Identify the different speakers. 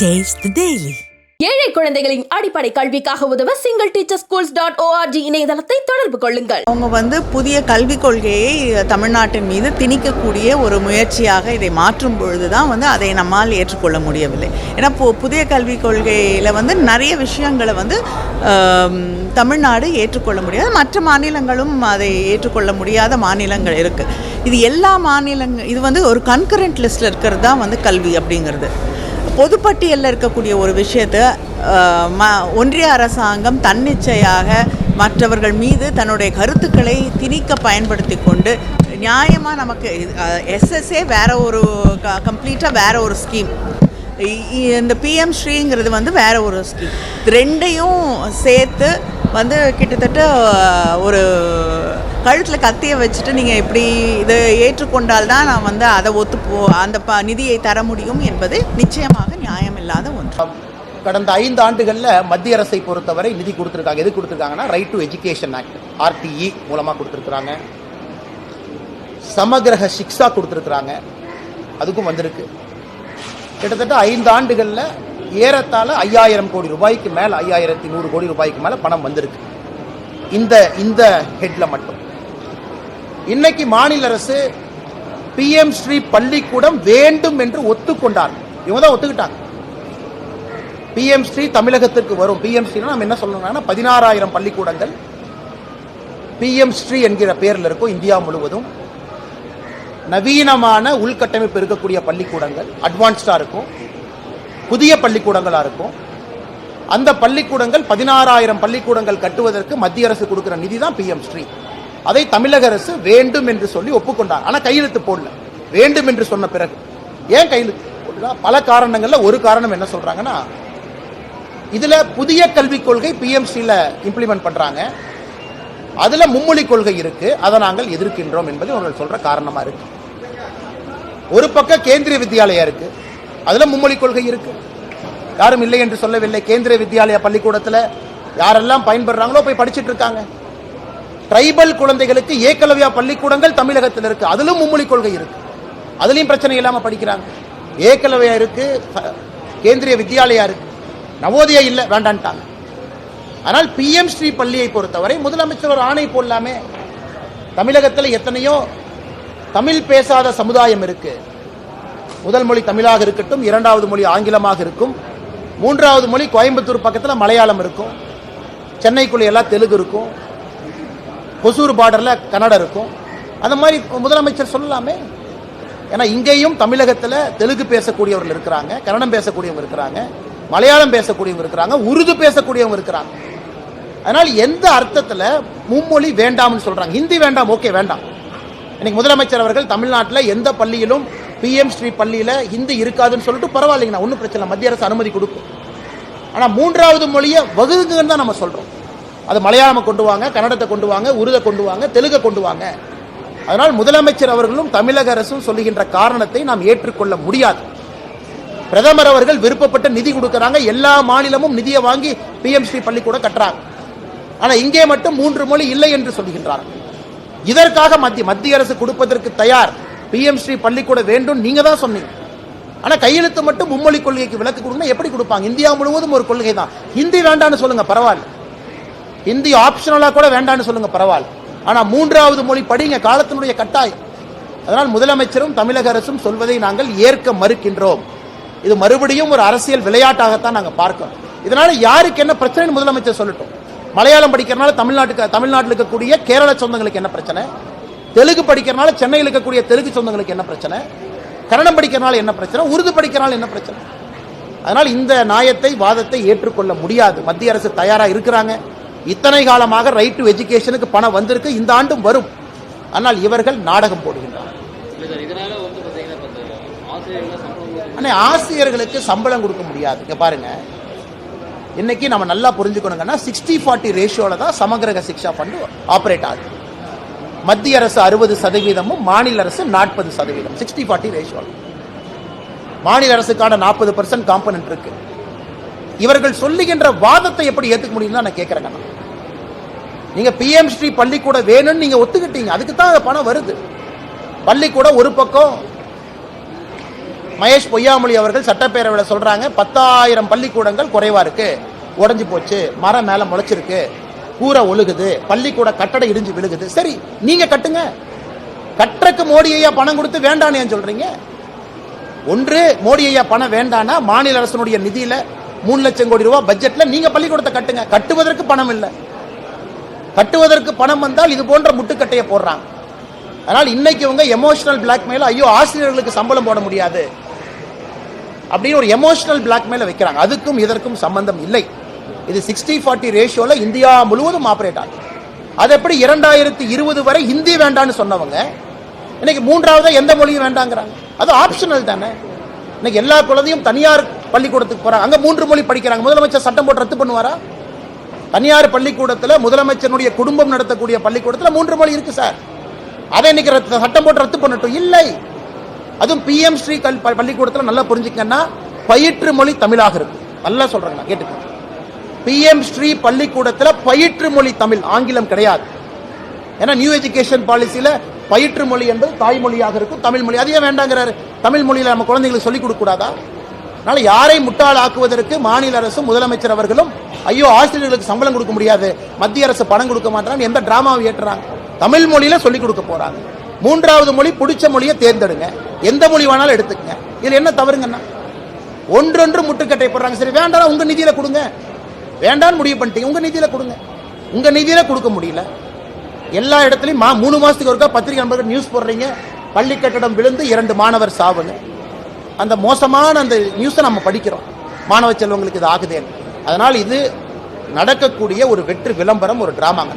Speaker 1: The Daily.
Speaker 2: ஏழை குழந்தைகளின் அடிப்படை கல்விக்காக உதவ single teacher schools dot ORG இணையதளத்தை தொடர்பு கொள்ளுங்கள்.
Speaker 3: அவங்க வந்து புதிய கல்விக் கொள்கையை தமிழ்நாட்டின் மீது திணிக்கக்கூடிய ஒரு முயற்சியாக இதை மாற்றும் பொழுது தான் வந்து அதை நம்மால் ஏற்றுக்கொள்ள முடியவில்லை. ஏன்னா பு புதிய கல்விக் கொள்கையில் வந்து நிறைய விஷயங்களை வந்து தமிழ்நாடு ஏற்றுக்கொள்ள முடியாது. மற்ற மாநிலங்களும் அதை ஏற்றுக்கொள்ள முடியாத மாநிலங்கள் இருக்குது இது எல்லா மாநிலங்கள் இது வந்து ஒரு கன்கரண்ட் லிஸ்ட்டில் இருக்கிறது தான் வந்து கல்வி அப்படிங்கிறது. பொதுப்பட்டியலில் இருக்கக்கூடிய ஒரு விஷயத்தை ம ஒன்றிய அரசாங்கம் தன்னிச்சையாக மற்றவர்கள் மீது தன்னுடைய கருத்துக்களை திணிக்க பயன்படுத்தி கொண்டு நியாயமாக நமக்கு எஸ்எஸ்ஏ வேற ஒரு க கம்ப்ளீட்டாக வேற ஒரு ஸ்கீம் இந்த பிஎம் ஸ்ரீங்கிறது வந்து வேற ஒரு ஸ்கீம் ரெண்டையும் சேர்த்து வந்து கிட்டத்தட்ட ஒரு கழுத்தில் கத்தியை வச்சுட்டு நீங்கள் இப்படி இதை ஏற்றுக்கொண்டால் தான் நான் வந்து அதை ஒத்துப்போ அந்த ப நிதியை தர முடியும் என்பது நிச்சயமாக நியாயமில்லாத ஒன்று.
Speaker 4: கடந்த ஐந்து ஆண்டுகளில் மத்திய அரசை பொறுத்தவரை நிதி கொடுத்துருக்காங்க. எது கொடுத்துருக்காங்கன்னா right to education act RTE மூலமாக கொடுத்துருக்குறாங்க. சமகிரக சிக்ஷா கொடுத்துருக்குறாங்க. அதுக்கும் வந்திருக்கு. கிட்டத்தட்ட ஐந்து ஆண்டுகளில் ஏறத்தாழ ஐயாயிரம் கோடி ரூபாய்க்கு மேலே ஐயாயிரத்தி நூறு கோடி ரூபாய்க்கு மேலே பணம் வந்திருக்கு. இந்த இந்த ஹெட்ல மட்டும். இன்னைக்கு மாநில அரசு பிஎம் ஸ்ரீ பள்ளிக்கூடம் வேண்டும் என்று ஒத்துக்கொண்டார். இவங்க தான் ஒத்துக்கிட்டாங்க பிஎம் ஸ்ரீ தமிழகத்திற்கு வரும். பிஎம் ஸ்ரீ நம்ம என்ன சொல்லணும்னா பதினாறாயிரம் பள்ளிக்கூடங்கள் பிஎம் ஸ்ரீ என்கிற பெயரில் இருக்கும் இந்தியா முழுவதும். நவீனமான உள்கட்டமைப்பு இருக்கக்கூடிய பள்ளிக்கூடங்கள் அட்வான்ஸ்டா இருக்கும். புதிய பள்ளிக்கூடங்களா இருக்கும். அந்த பள்ளிக்கூடங்கள் பதினாறாயிரம் பள்ளிக்கூடங்கள் கட்டுவதற்கு மத்திய அரசு கொடுக்கிற நிதி தான் பிஎம் ஸ்ரீ. அதை தமிழக அரசு வேண்டும் என்று சொல்லி ஒப்புக்கொண்டார். ஆனா கையெழுத்து போடல. வேண்டும் என்று சொன்ன பிறகு. ஏன் கையெழுத்து போடல? பல காரணங்கள்ல ஒரு காரணம் என்ன சொல்றாங்கன்னா இதுல புதிய கல்விக் கொள்கை பிஎம்சில இம்ப்ளிமெண்ட் பண்றாங்க. அதுல மும்மொழி கொள்கை இருக்கு. அதை நாங்கள் எதிர்க்கின்றோம் என்பது அவர்கள் சொல்ற காரணமா இருக்கு. ஒரு பக்கம் கேந்திரிய வித்யாலயா இருக்கு. அதுல மும்மொழி கொள்கை இருக்கு. யாரும் இல்லை என்று சொல்லவில்லை. கேந்திரிய வித்யாலயா பள்ளிக்கூடத்துல யாரெல்லாம் பயன்படுறாங்களோ போய் படிச்சிட்டு இருக்காங்க. ட்ரைபல் குழந்தைகளுக்கு ஏகலவ்யா பள்ளிக்கூடங்கள் தமிழகத்தில் இருக்கு. அதிலும் மும்மொழி கொள்கை இருக்கு. அதுலயும் பிரச்சனை இல்லாம படிக்கிறாங்க. ஏகலவ்யா இருக்கு கேந்திரிய வித்யாலயா இருக்கு. நவோதயா இல்ல வேண்டான்ட்டாங்க. ஆனால் பிஎம் ஸ்ரீ பள்ளியை பொறுத்தவரை முதலமைச்சர் ஒரு ஆணை போடலாமே. தமிழகத்தில் எத்தனையோ தமிழ் பேசாத சமுதாயம் இருக்கு. முதல் மொழி தமிழாக இருக்கட்டும் இரண்டாவது மொழி ஆங்கிலமாக இருக்கும். மூன்றாவது மொழி கோயம்புத்தூர் பக்கத்தில் மலையாளம் இருக்கும். சென்னைக்குள்ள எல்லாம் தெலுங்கு இருக்கும். ஒசூர் பார்டரில் கன்னடம் இருக்கும். அந்த மாதிரி முதலமைச்சர் சொல்லலாமே ஏன்னா இங்கேயும் தமிழகத்தில் தெலுங்கு பேசக்கூடியவர்கள் இருக்கிறாங்க கன்னடம் பேசக்கூடியவங்க இருக்கிறாங்க மலையாளம் பேசக்கூடியவங்க இருக்கிறாங்க உருது பேசக்கூடியவங்க இருக்கிறாங்க. அதனால் எந்த அர்த்தத்தில் மும்மொழி வேண்டாம்னு சொல்கிறாங்க ஹிந்தி வேண்டாம் ஓகே வேண்டாம். இன்னைக்கு முதலமைச்சர் அவர்கள் தமிழ்நாட்டில் எந்த பள்ளியிலும் பிஎம் ஸ்ரீ பள்ளியில் ஹிந்தி இருக்காதுன்னு சொல்லிட்டு பரவாயில்லைங்கண்ணா ஒன்றும் பிரச்சனை இல்லை. மத்திய அரசு அனுமதி கொடுக்கும். ஆனால் மூன்றாவது மொழியை வகுங்குன்னு தான் நம்ம சொல்கிறோம் அது மலையாளம் கொண்டு வாங்க கன்னடத்தை கொண்டு வாங்க உருதை கொண்டு வாங்க தெலுங்கை கொண்டு வாங்க. அதனால் முதலமைச்சர் அவர்களும் தமிழக அரசும் சொல்லுகின்ற காரணத்தை நாம் ஏற்றுக்கொள்ள முடியாது. பிரதமர் அவர்கள் விருப்பப்பட்ட நிதி கொடுக்கறாங்க எல்லா மாநிலமும் நிதியை வாங்கி பிஎம் ஸ்ரீ பள்ளிக்கூடம் கட்டுறாங்க. ஆனால் இங்கே மட்டும் மூன்று மொழி இல்லை என்று சொல்கின்றார். இதற்காக மத்திய மத்திய அரசு கொடுப்பதற்கு தயார். பிஎம்ஸ்ரீ பள்ளிக்கூட வேண்டும் நீங்க தான் சொன்னீங்க. ஆனா கையெழுத்து மட்டும் மும்மொழி கொள்கைக்கு விளக்கு கொடுங்க எப்படி கொடுப்பாங்க? இந்தியா முழுவதும் ஒரு கொள்கை தான் ஹிந்தி வேண்டாம்னு சொல்லுங்க பரவாயில்ல. ஹிந்தி ஆப்ஷனலாக கூட வேண்டாம்னு சொல்லுங்க பரவாயில்ல. ஆனால் மூன்றாவது மொழி படிங்க காலத்தினுடைய கட்டாயம். அதனால் முதலமைச்சரும் தமிழக அரசும் சொல்வதை நாங்கள் ஏற்க மறுக்கின்றோம். இது மறுபடியும் ஒரு அரசியல் விளையாட்டாகத்தான் நாங்கள் பார்க்கிறோம் இதனால யாருக்கு என்ன பிரச்சனை முதலமைச்சர் சொல்லட்டும். மலையாளம் படிக்கிறனால தமிழ்நாட்டுக்கு தமிழ்நாட்டில் இருக்கக்கூடிய கேரள சொந்தங்களுக்கு என்ன பிரச்சனை? தெலுங்கு படிக்கிறனால சென்னையில் இருக்கக்கூடிய தெலுங்கு சொந்தங்களுக்கு என்ன பிரச்சனை? கன்னடம் படிக்கிறனால என்ன பிரச்சனை? உருது படிக்கிறனால என்ன பிரச்சனை? அதனால் இந்த நியாயத்தை வாதத்தை ஏற்றுக்கொள்ள முடியாது. மத்திய அரசு தயாராக இருக்கிறாங்க. இத்தனை காலமாக ரைட் டு எஜுகேஷனுக்கு பணம் வந்திருக்கு இந்த ஆண்டும் வரும். ஆனால் இவர்கள் நாடகம் போடுகின்றனர். ஆனால் ஆசிரியர்களுக்கு சம்பளம் கொடுக்க முடியாது. இங்க பாருங்க. இன்னைக்கு நம்ம நல்லா புரிஞ்சுக்கணுங்கன்னா சிக்ஸ்டி ஃபார்ட்டி ரேஷியோல தான் சமகிரக சிக்ஷா ஃபண்டு ஆப்ரேட் ஆகுது. மத்திய அரசு அறுபது சதவீதமும் மாநில அரசு நாற்பது சதவீதம். சிக்ஸ்டி ஃபார்ட்டி ரேஷியோல மாநில அரசுக்கான நாற்பது பர்சன்ட் காம்பனன்ட் இருக்குது இவர்கள் சொல்லுகின்ற வாதத்தை எப்படி ஏற்றுக்க முடியும் நான் கேட்குறேங்க நீங்கள் பிஎம் ஸ்ரீ பள்ளிக்கூடம் வேணும்னு நீங்கள் ஒத்துக்கிட்டீங்க. அதுக்கு தான் அந்த பணம் வருது. பள்ளிக்கூடம் ஒரு பக்கம் மகேஷ் பொய்யாமொழி அவர்கள் சட்டப்பேரவையில் சொல்கிறாங்க பத்தாயிரம் பள்ளிக்கூடங்கள் குறைவாக இருக்குது உடஞ்சி போச்சு. மரம் மேலே முளைச்சிருக்கு. கூரை ஒழுகுது. பள்ளிக்கூட கட்டடம் இடிஞ்சு விழுகுது. சரி நீங்கள் கட்டுங்க. கட்டுறக்கு மோடி ஐயா பணம் கொடுத்து வேண்டான்னு சொல்கிறீங்க ஒன்று மோடி ஐயா பணம் வேண்டானா மாநில அரசனுடைய நிதியில் மூணு லட்சம் கோடி ரூபாய் பட்ஜெட்ல நீங்க பள்ளிக்கூடத்தை கட்டுங்க. கட்டுவதற்கு பணம் இல்லை. கட்டுவதற்கு பணம் வந்தால் இது போன்ற முட்டுக்கட்டையை போடுறாங்க. அதனால் இன்னைக்கு இவங்க எமோஷனல் பிளாக்மெயில் ஐயோ ஆசிரியர்களுக்கு சம்பளம் போட முடியாது. அப்படின்னு ஒரு எமோஷனல் பிளாக்மெயில வைக்கிறாங்க. அதுக்கும் இதற்கும் சம்பந்தம் இல்லை. இது சிக்ஸ்டி ஃபார்ட்டி ரேஷியோவில் இந்தியா முழுவதும் ஆப்ரேட் ஆகுது. அது எப்படி இரண்டாயிரத்தி இருபது வரை ஹிந்தி வேண்டான்னு சொன்னவங்க இன்னைக்கு மூன்றாவது எந்த மொழியும் வேண்டாங்கிறாங்க. அது ஆப்ஷனல் தானே. இன்னைக்கு எல்லா குழந்தையும் தனியார் பள்ளிக்கூடத்துக்கு போறாங்க. அங்க மூன்று மொழி படிக்கிறாங்க. முதலமைச்சர் சட்டம் போட்டு ரத்து பண்ணுவாரா? தனியார் பள்ளிக்கூடத்துல முதலமைச்சருடைய குடும்பம் நடத்தக்கூடிய பள்ளிக்கூடத்துல மூன்று மொழி இருக்கு சார். அதை இன்னைக்கு சட்டம் போட்டு ரத்து பண்ணட்டும். இல்லை. அதுவும் பிஎம் ஸ்ரீ கல் பள்ளிக்கூடத்தில் பள்ளிக்கூடத்துல நல்லா புரிஞ்சுக்கன்னா பயிற்று மொழி தமிழாக இருக்கு. நல்லா சொல்றாங்க நான் கேட்டுக்கோங்க பிஎம் ஸ்ரீ பள்ளிக்கூடத்துல பயிற்று மொழி தமிழ் ஆங்கிலம் கிடையாது. ஏன்னா நியூ எஜுகேஷன் பாலிசியில பயிற்று மொழி என்பது தாய்மொழியாக இருக்கும் தமிழ் மொழி. அதையே வேண்டாங்கிறாரு? தமிழ் மொழியில நம்ம குழந்தைங்களுக்கு சொல்லிக் கொடுக்கூடாதா அதனால யாரை முட்டாளாக்குவதற்கு மாநில அரசும் முதலமைச்சர் அவர்களும் ஐயோ ஆசிரியர்களுக்கு சம்பளம் கொடுக்க முடியாது மத்திய அரசு பணம் கொடுக்க மாட்டாங்க எந்த டிராமாவை ஏற்றுறாங்க? தமிழ் மொழியில சொல்லிக் கொடுக்க போறாங்க. மூன்றாவது மொழி பிடிச்ச மொழியை தேர்ந்தெடுங்க. எந்த மொழி வேணாலும் எடுத்துக்கங்க. இதுல என்ன தவறுங்கன்னா ஒன்றொன்று முட்டுக்கட்டை போடுறாங்க. சரி வேண்டாம் உங்க நிதியில கொடுங்க. வேண்டாம்னு முடிவு பண்ணிட்டீங்க. உங்க நிதியில கொடுங்க. உங்க நிதியில கொடுக்க முடியல. எல்லா இடத்துலையும் மா மூணு மாசத்துக்கு ஒருக்கா பத்திரிகை நண்பர்கள் நியூஸ் போடுறீங்க. பள்ளி கட்டடம் விழுந்து இரண்டு மாணவர் சாவுங்க அந்த மோசமான அந்த நியூஸை நம்ம படிக்கிறோம். மாணவ செல்வங்களுக்கு இது ஆகுதேன்னு அதனால் இது நடக்கக்கூடிய ஒரு வெற்று விளம்பரம் ஒரு டிராமாங்க